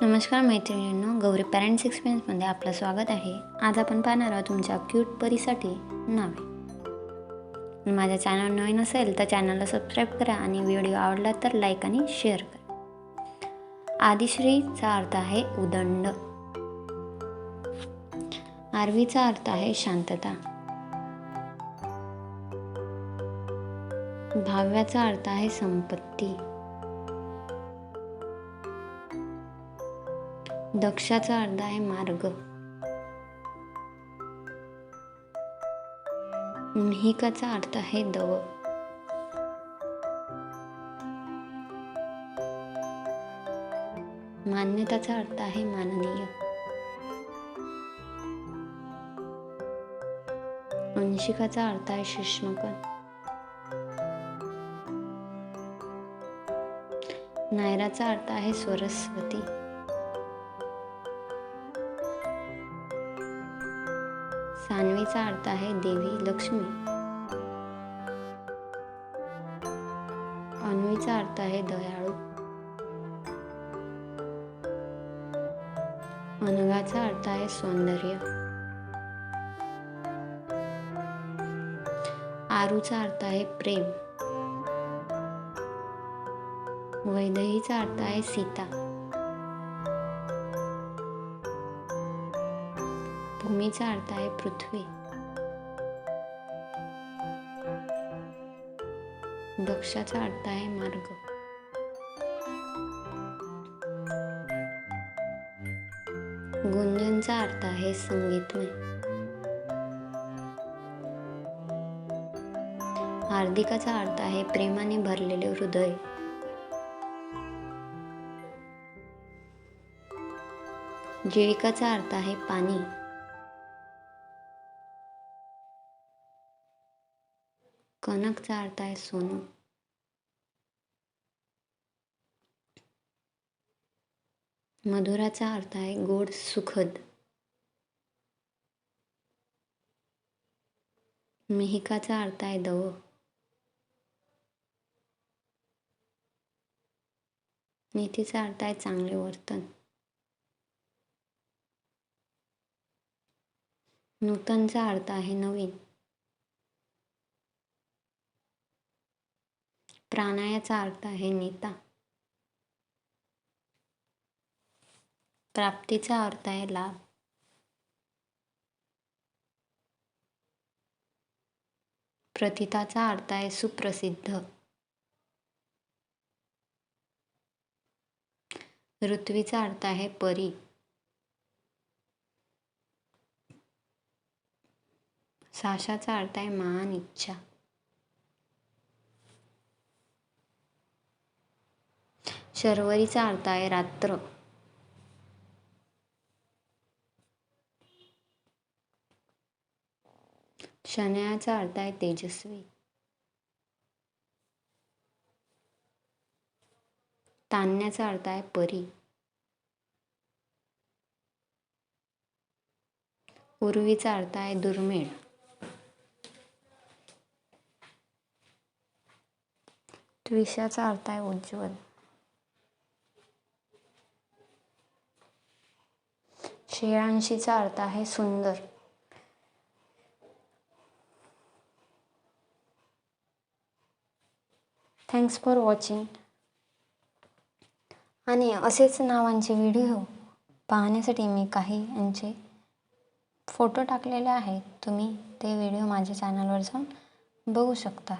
नमस्कार मैत्रिणींनो गौरी पॅरेंट्स एक्सपिरियन्समध्ये आपलं स्वागत आहे. आज आपण पाहणार आहोत तुमच्या क्यूट परीसाठी नावे. माझ्या चॅनल नवीन असेल तर चॅनलला सबस्क्राईब करा आणि व्हिडिओ आवडला तर लाईक आणि शेअर करा. आदिश्रीचा अर्थ आहे उदंड. आरवीचा अर्थ आहे शांतता. भाव्याचा अर्थ आहे संपत्ती. दक्षाचा अर्थ आहे मार्ग. मिहिकाचा अर्थ आहे दव. मान्यताचा अर्थ आहे माननीय. अंशिकाचा अर्थ आहे शिष्मकन नायराचा अर्थ आहे सरस्वती सानवीचा अर्थ आहे देवी लक्ष्मी. अन्वीचा अर्थ आहे दयाळू. अनघाचा अर्थ आहे सौंदर्य. आरूचा अर्थ आहे प्रेम. वैदहीचा अर्थ आहे सीता. भूमीचा अर्थ आहे पृथ्वी. दक्षाचा अर्थ आहे मार्ग. गुंजनचा अर्थ आहे संगीतमय. हार्दिकाचा अर्थ आहे प्रेमाने भरलेले हृदय. जीविकाचा अर्थ आहे पाणी. कनकचा अर्थ आहे सोनं. मधुराचा अर्थ आहे गोड सुखद. मिहिकाचा अर्थ आहे दव. नीतीचा अर्थ आहे चांगले वर्तन. नूतनचा अर्थ आहे नवीन. प्राणायाचा अर्थ आहे नेता. प्राप्तीचा अर्थ आहे लाभ. प्रतिताचा अर्थ आहे सुप्रसिद्ध. ऋत्वीचा अर्थ आहे परी. साशाचा अर्थ आहे महान इच्छा. शर्वरीचा अर्थ आहे रात्र. शनयाचा अर्थ आहे तेजस्वी. तान्याचा अर्थ आहे परी. उर्वीचा अर्थ आहे दुर्मिळ. त्विषाचा अर्थ आहे उज्ज्वल. श्रेयांशीचा अर्थ आहे सुंदर. थँक्स फॉर वॉचिंग आणि असेच नावांचे व्हिडिओ पाहण्यासाठी मी काही यांचे फोटो टाकलेले आहेत. तुम्ही ते व्हिडिओ माझ्या चॅनलवर जाऊन बघू शकता.